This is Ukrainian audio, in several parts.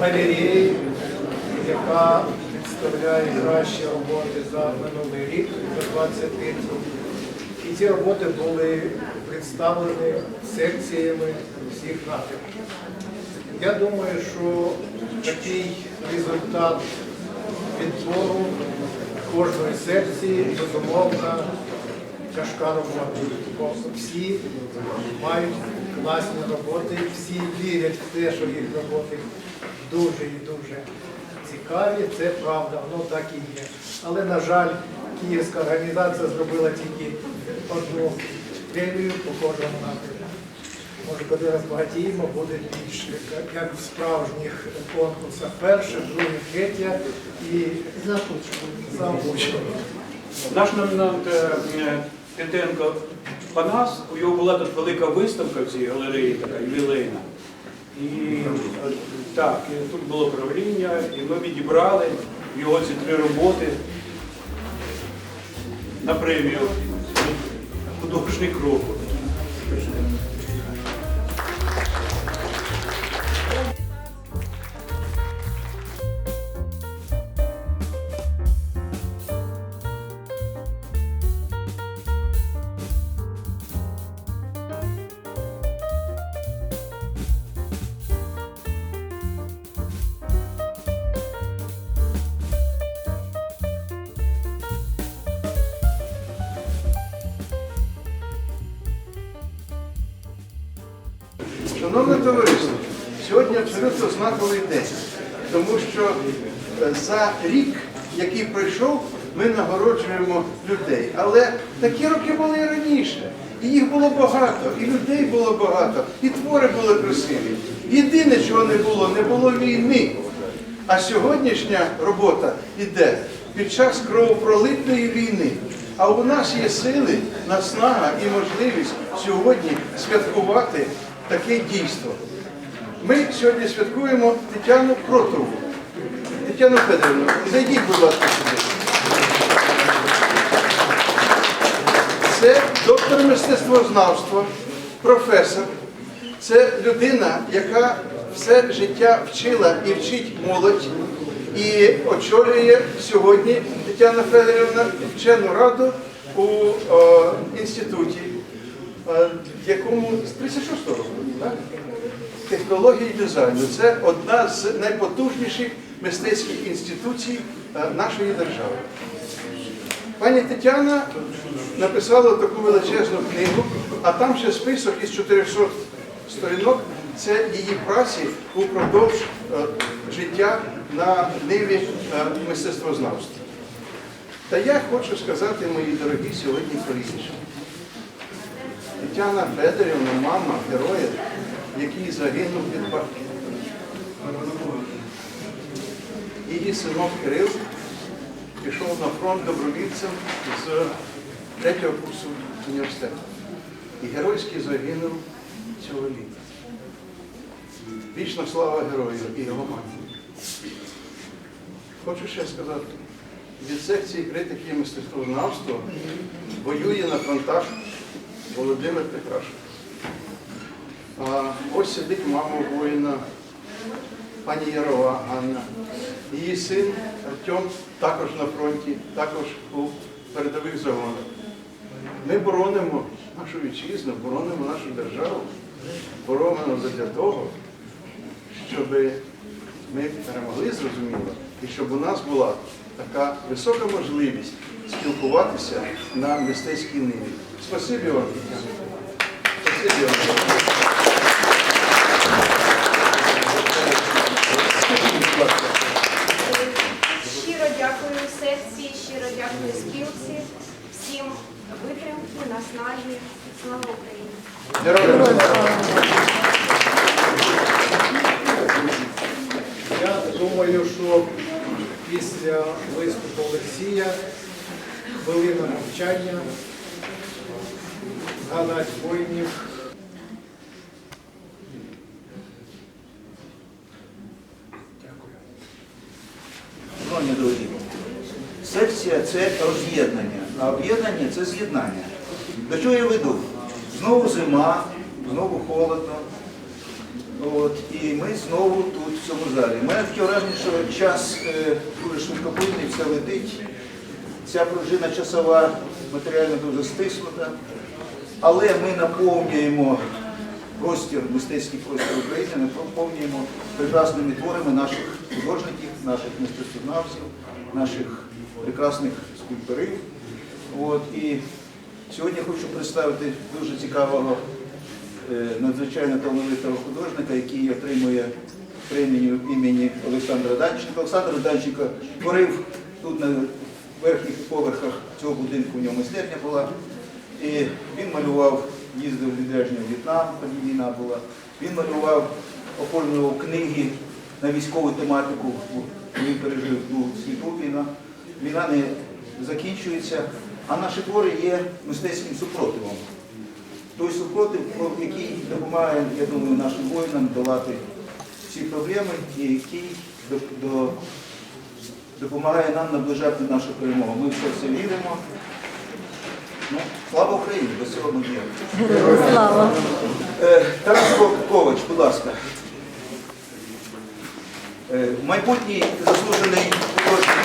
галереї, яка представляє кращі роботи за минулий рік, за 23 І ці роботи були представлені секціями всіх напрямків. Я думаю, що такий результат відбору кожної секції, безумовно, робота. Всі мають класні роботи, всі вірять в те, що їх роботи дуже і дуже цікаві. Це правда, воно так і є. Але, на жаль, київська організація зробила тільки одну премію по кожному напрямку. Може, коли розбагатіємо, буде більше, як- в справжніх конкурсах. Перше, друге, третє і заочно. Наш номінант е, е, Панас, у його була тут велика виставка в цій галереї, така ювілейна. І так, і тут було правління, і ми відібрали його ці три роботи на премію художник року. Шановне товариство, сьогодні абсолютно знаковий день, тому що е, за рік, який пройшов, ми нагороджуємо людей. Але такі роки були і раніше. І їх було багато, і людей було багато, і твори були красиві. Єдине, чого не було, не було війни. А сьогоднішня робота йде під час кровопролитної війни. А у нас є сили, наснага і можливість сьогодні святкувати таке дійство. Ми сьогодні святкуємо Тетяну Кротову. Тетяну Федорівну, зайдіть, будь ласка, сюди. Це доктор мистецтвознавства, професор. Це людина, яка все життя вчила і вчить молодь. І очолює сьогодні Тетяна Федорівна вчену раду у е, інституті, е, якому з 36 року, так? технології дизайну. Це одна з найпотужніших мистецьких інституцій е, нашої держави. Пані Тетяна написала таку величезну книгу, а там ще список із 400 сторінок. Це її праці упродовж е, життя на ниві е, мистецтвознавства. Та я хочу сказати, мої дорогі, сьогодні про інше. Тетяна Федорівна, мама героя, який загинув від бабки. Її синок Кирил пішов на фронт добровільцем з третього курсу університету. І геройськи загинув цього літа. Вічна слава герою і його мамі. Хочу ще сказати, від секції критики і мистецтвознавства воює на фронтах Володимир Петрашко. А ось сидить мама воїна, пані Ярова Анна. Її син Артем також на фронті, також у передових загонах. Ми боронимо нашу вітчизну, боронимо нашу державу, боронимо для того, щоб ми перемогли зрозуміло, і щоб у нас була така висока можливість спілкуватися на мистецькій ниві. Спасибі вам. Спасибі вам. Щиро дякую секції, щиро дякую спілці, всім витримки, наснаги. Слава Україні! Я думаю, що після виступу Олексія хвилина навчання згадати воїнів. Шановні друзі, секція це роз'єднання, а об'єднання це з'єднання. До чого я веду? Знову зима, знову холодно. От, і ми знову тут, в цьому залі. У мене таке враження, що час е, дуже швидкоплинний, все летить. Ця пружина часова матеріально дуже стиснута. Але ми наповнюємо простір, мистецький простір України, ми наповнюємо прекрасними творами наших художників, наших мистецтвознавців, наших прекрасних скульпторів. От, і сьогодні хочу представити дуже цікавого, е, надзвичайно талановитого художника, який отримує премію імені Олександра Данченка. Олександр Данченко творив тут на верхніх поверхах цього будинку, у нього майстерня була. І він малював, їздив в відрядження В'єтнам, тоді війна була. Він малював, оформлював книги на військову тематику. Він пережив Другу світову війну. Війна не закінчується, а наші твори є мистецьким супротивом. Той супротив, який допомагає, я думаю, нашим воїнам долати всі проблеми і який до- до- допомагає нам наближати нашу перемогу. Ми в це віримо. Ну, слава Україні, без цього ми є. Слава. Е, Тарас Ковач, будь ласка. Е, Майбутній заслужений художник.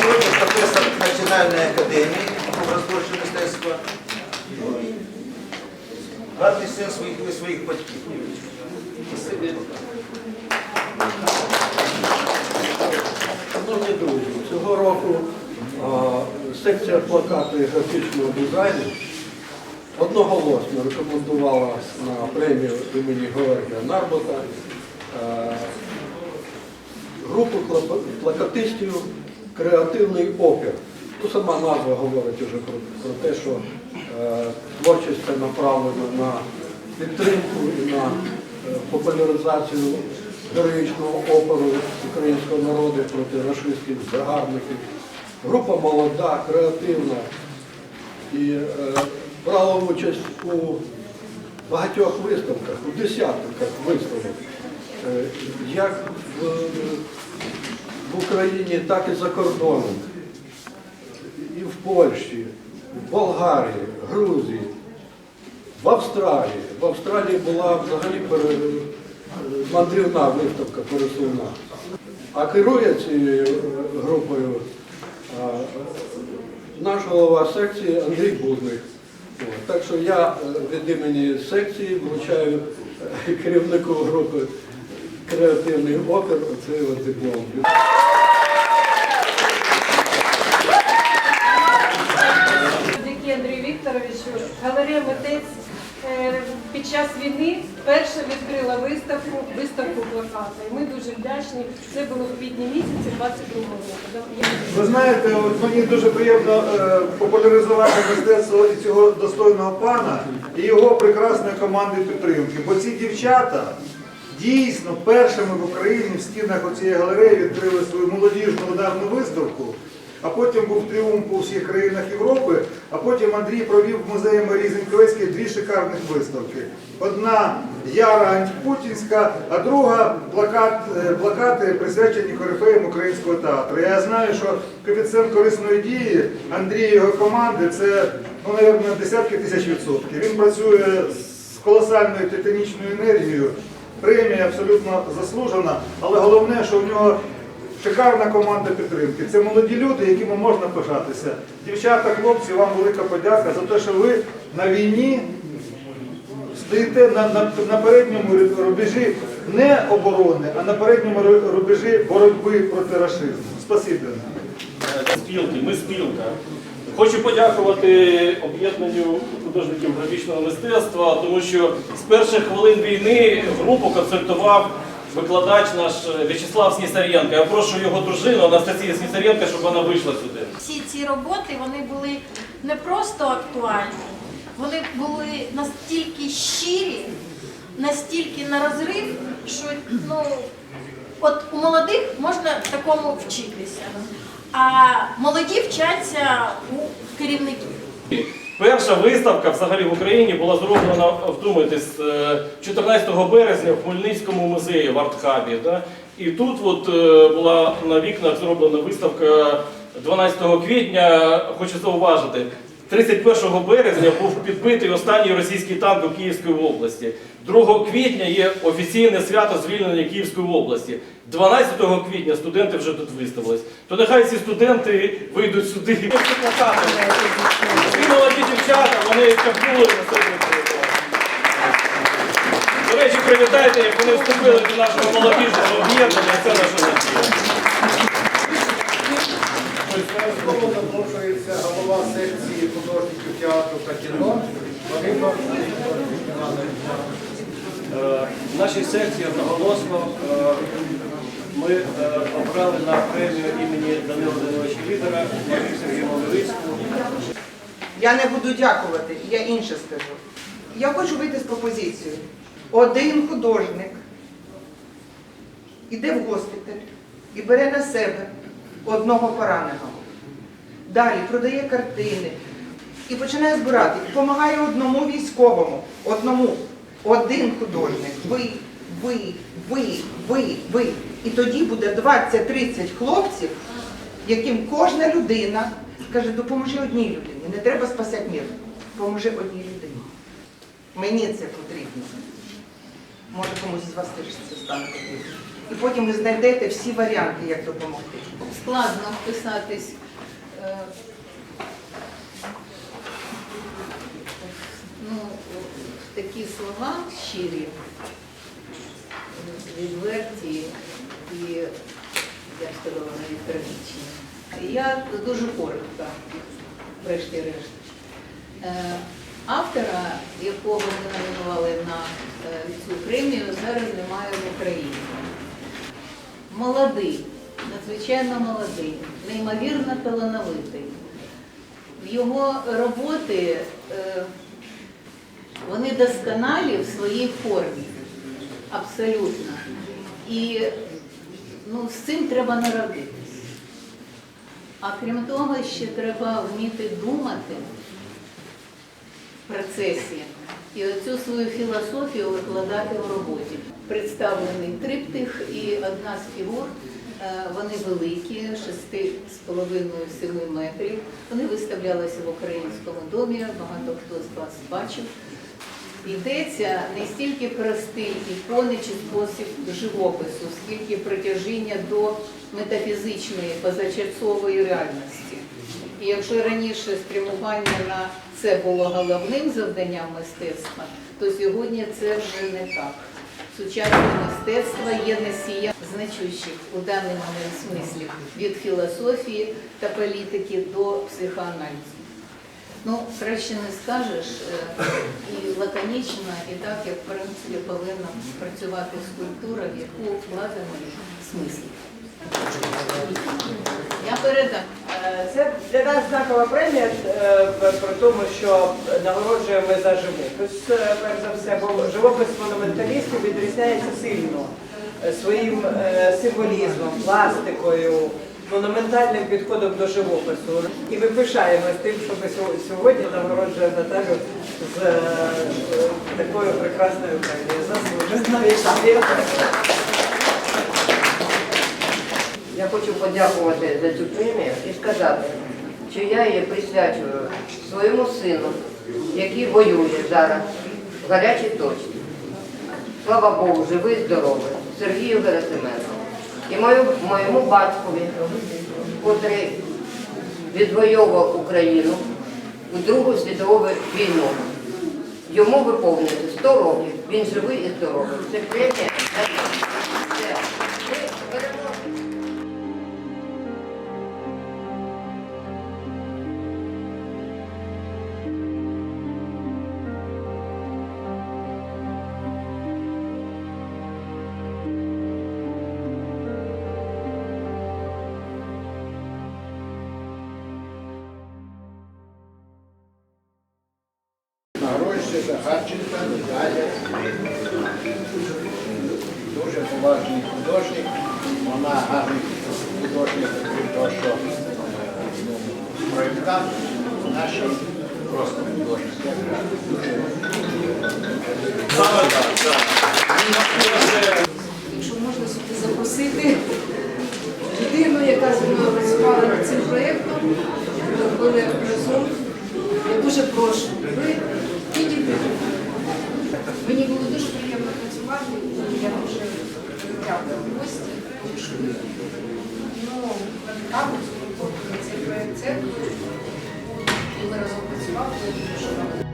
Сьогодні професор Національної академії образотворчого мистецтва. Ну, Гарний син своїх, своїх батьків. Шановні друзі, цього року секція плакату і графічного дизайну одноголосно рекомендувала на премію імені Георгія Нарбота групу плакатистів Креативний опір. Ну, сама назва говорить уже про, про те, що е, творчість це направлена на підтримку і на е, популяризацію героїчного опору українського народу проти рашистських загарбників. Група молода, креативна і е, брала участь у багатьох виставках, у десятках виставок, е, як в, в Україні, так і за кордоном, і в Польщі, в Болгарії, Грузії, в Австралії. В Австралії була взагалі пере- мандрівна виставка пересувна. А керує цією е, групою е, наш голова секції Андрій Бузник. Так що я е, від імені секції вручаю е, керівнику групи креативний опір оцей диплом. Завдяки Андрію Вікторовичу галерея митець е, під час війни перша відкрила виставку, виставку плаката. І ми дуже вдячні. Це було в квітні місяці 22 року. Ви знаєте, от мені дуже приємно е, популяризувати мистецтво і цього достойного пана і його прекрасної команди підтримки. Бо ці дівчата дійсно першими в Україні в стінах оцієї галереї відкрили свою молодіжну ударну виставку. А потім був тріумф у всіх країнах Європи, а потім Андрій провів в музеї Марії Зіньковецької дві шикарних виставки. Одна Яра антипутінська, а друга плакат, е, плакати присвячені корифеям українського театру. Я знаю, що коефіцієнт корисної дії Андрія і його команди це, ну, мабуть, десятки тисяч відсотків. Він працює з колосальною титанічною енергією. Премія абсолютно заслужена, але головне, що в нього Шикарна команда підтримки. Це молоді люди, якими можна пишатися. Дівчата, хлопці, вам велика подяка за те, що ви на війні стоїте на, на, на передньому рубежі не оборони, а на передньому рубежі боротьби проти рашизму. Спасибі. спілки, ми спілка. Хочу подякувати об'єднанню художників графічного мистецтва, тому що з перших хвилин війни групу концертував викладач наш В'ячеслав Снісаренко. Я прошу його дружину Анастасію Снісаренко, щоб вона вийшла сюди. Всі ці роботи вони були не просто актуальні, вони були настільки щирі, настільки на розрив, що ну, от у молодих можна такому вчитися. А молоді вчаться у керівників. Перша виставка взагалі в Україні була зроблена, вдумайтесь, е, 14 березня в Хмельницькому музеї в Артхабі. Да? І тут от е, була на вікнах зроблена виставка 12 квітня. Хочу зауважити, 31 березня був підбитий останній російський танк у Київській області. 2 квітня є офіційне свято звільнення Київської області. 12 квітня студенти вже тут виставились. То нехай ці студенти вийдуть сюди. Ці молоді дівчата, вони капнули на себе. До речі, привітайте, як вони вступили до нашого молодіжного об'єднання, це наша надія. Слово запрошується голова секції художників театру та кіно Е, В нашій секції одноголосно е, ми е, обрали на премію імені Данила Даниловича Лідера Марію Сергію Левицьку. Я не буду дякувати, я інше скажу. Я хочу вийти з пропозицією. Один художник іде в госпіталь і бере на себе одного пораненого. Далі продає картини і починає збирати. І допомагає одному військовому, одному. Один художник. Ви, ви, ви, ви, ви. І тоді буде 20-30 хлопців, яким кожна людина каже, допоможи одній людині. Не треба спасати мір. Поможи одній людині. Мені це потрібно. Може комусь з вас теж це стане потрібно. І потім ви знайдете всі варіанти, як допомогти. складно вписатись ну, такі слова щирі, відверті і, я б сказала, навіть трагічні. Я дуже коротко, врешті-решт. Е, Автора, якого ми номінували на е, цю премію, зараз немає в Україні молодий, надзвичайно молодий, неймовірно талановитий. В його роботи е, вони досконалі в своїй формі, абсолютно. І ну, з цим треба народитись. А крім того, ще треба вміти думати в процесі і оцю свою філософію викладати в роботі. Представлений триптих і одна з фігур, вони великі, 6,5-7 метрів. Вони виставлялися в українському домі, багато хто з вас бачив. Йдеться не стільки про стиль ікони чи спосіб живопису, скільки притяжіння до метафізичної позачерцової реальності. І якщо раніше спрямування на це було головним завданням мистецтва, то сьогодні це вже не так. Сучасне мистецтво є носієм значущих у даний момент смислі від філософії та політики до психоаналізу. Ну, краще не скажеш е, і лаконічно, і так, як в принципі повинна працювати скульптура, в яку вкладено смисл. Я передам. Е, Це для нас знакова премія е, про тому, що нагороджуємо за живопис. Перш за все, бо живопис монументалістів відрізняється сильно своїм е, символізмом, пластикою, монументальним підходом до живопису. І ми пишаємося тим, що ми сьогодні нагороджуємо Наталю з е, такою прекрасною премією. Заслужено. Я хочу подякувати за цю премію і сказати, що я її присвячую своєму сину, який воює зараз в гарячій точці. Слава Богу, живий, здоровий, Сергію Герасименко. І моєму батькові, котрий відвоював Україну у Другу світову війну. Йому виповнити 100 років. Він живий і здоровий. Це премія. Нагороджує Захарченка Наталя. Дуже поважний художник. Вона гарний художник, крім того, що е, ну, проєктант Саме так, так. Якщо можна сюди запросити людину, яка зі мною працювала над цим проєктом, ми робили разом. Я дуже прошу, ви. Мені було дуже приємно працювати, я дуже дякую гості. Ну, правда, на цей проєкт церкви. Ми разом працювали, дуже рада.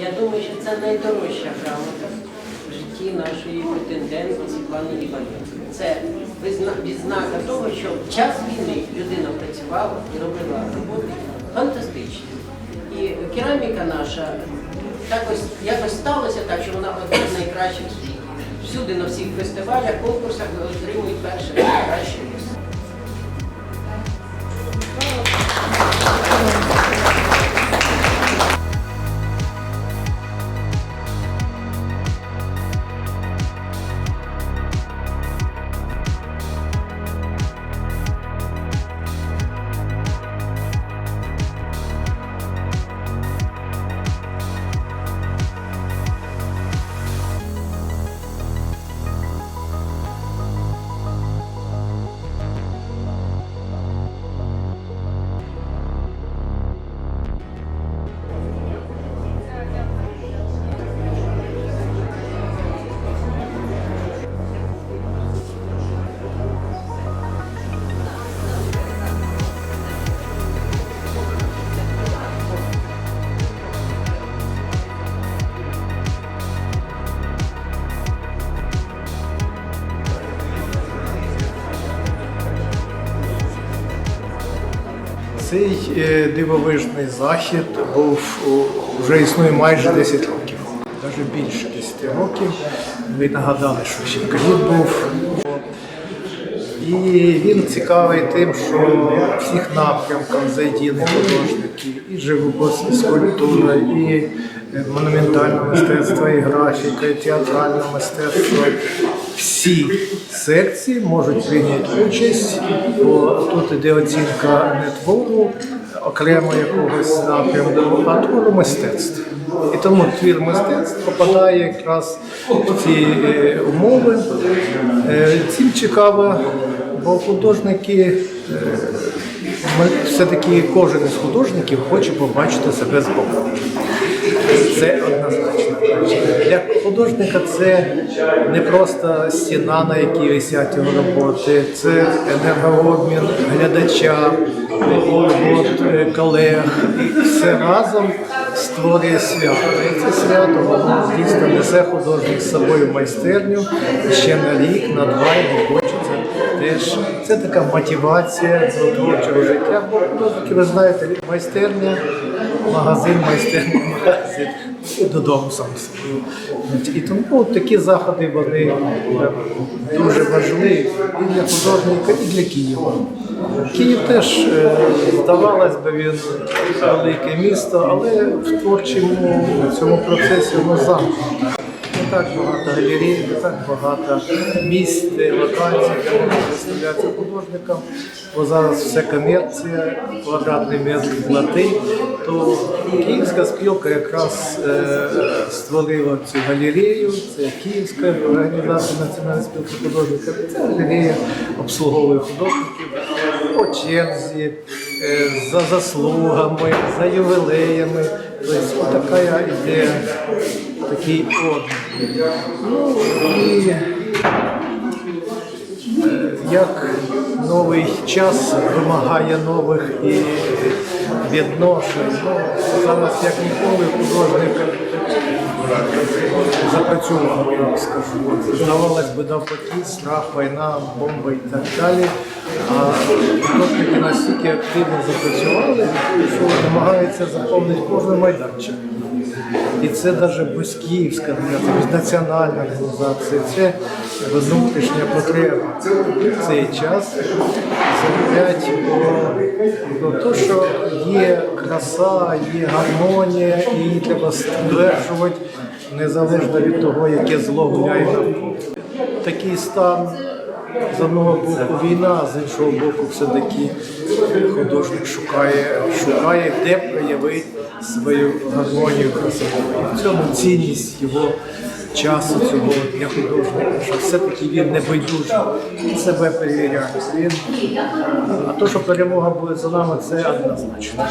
Я думаю, що це найдорожча грамота нашої претендентки Світлани Іванівни. Це відзнака того, що в час війни людина працювала і робила роботи фантастичні. І кераміка наша так ось якось сталося так, що вона одна з найкращих в світі. Всюди на всіх фестивалях, конкурсах отримують перше найкраще Цей дивовижний захід був вже існує майже 10 років, навіть більше 10 років. Ви нагадали, що ковід був. І він цікавий тим, що в всіх напрямках задіяні художники, і живопис, і скульптура, і е, монументальне мистецтво, і графіка, і театральне мистецтво. Всі секції можуть прийняти участь, бо тут іде оцінка не твору окремо якогось напрямку, а твору мистецтва. І тому твір мистецтва попадає якраз в ці е, умови. Е, Цим цікаво, бо художники, е, ми- все-таки кожен із художників хоче побачити себе збоку. Це однозначно. Для художника це не просто стіна, на якій висять його роботи, це енергообмін глядача, от, е, колег. І все разом створює свято. І це свято воно дійсно несе художник з собою майстерню ще на рік, на два йому хочеться теж. Це така мотивація до творчого життя. Бо художники, ви знаєте, майстерня, магазин, майстерня, магазин. І додому сам собою. І тому такі заходи вони е, дуже важливі і для художника, і для Києва. Київ теж, е, здавалось би, він велике місто, але в творчому цьому процесі воно замкнуто. Не так багато галерей, не так багато місць, локацій, де можна виставлятися художникам, бо зараз все комерція, квадратний метр злотий, то Київська спілка якраз е, створила цю галерею, це Київська організація Національної спілки художників. Ця галерея обслуговує художників по черзі, е, за заслугами, за ювілеями. Тобто така ідея, такий обмін. Ну і е, як новий час вимагає нових і відношень. Ну, зараз як ніколи художник запрацьовував, я скажу. Здавалось би, навпаки, страх, війна, бомби і так далі. А художники настільки активно запрацювали, що намагаються заповнити кожен майданчик. І це навіть без Київська організація, без національної організації, це внутрішня потреба в цей час заявлять про, про те, що є краса, є гармонія, і її треба стверджувати незалежно від того, яке зло гуляє навколо. Такий стан з одного боку війна, з іншого боку, все-таки художник шукає, шукає, де проявити свою гармонію красоту. В цьому цінність його часу цього для художника, що все-таки він не байдужий, себе перевіряє. Він... А то, що перемога буде за нами, це однозначно.